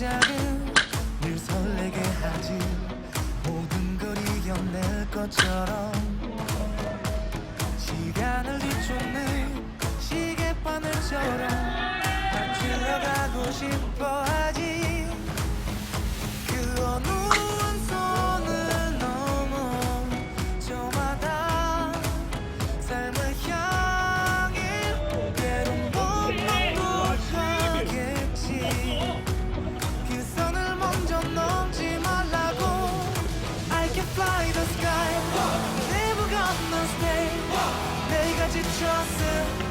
시작은 늘 설레게 하지. 모든 걸 이겨낼 것처럼 시간을 뒤쫓는 시계바늘처럼 다 들어가고 싶어. Thursday 내가 지쳤어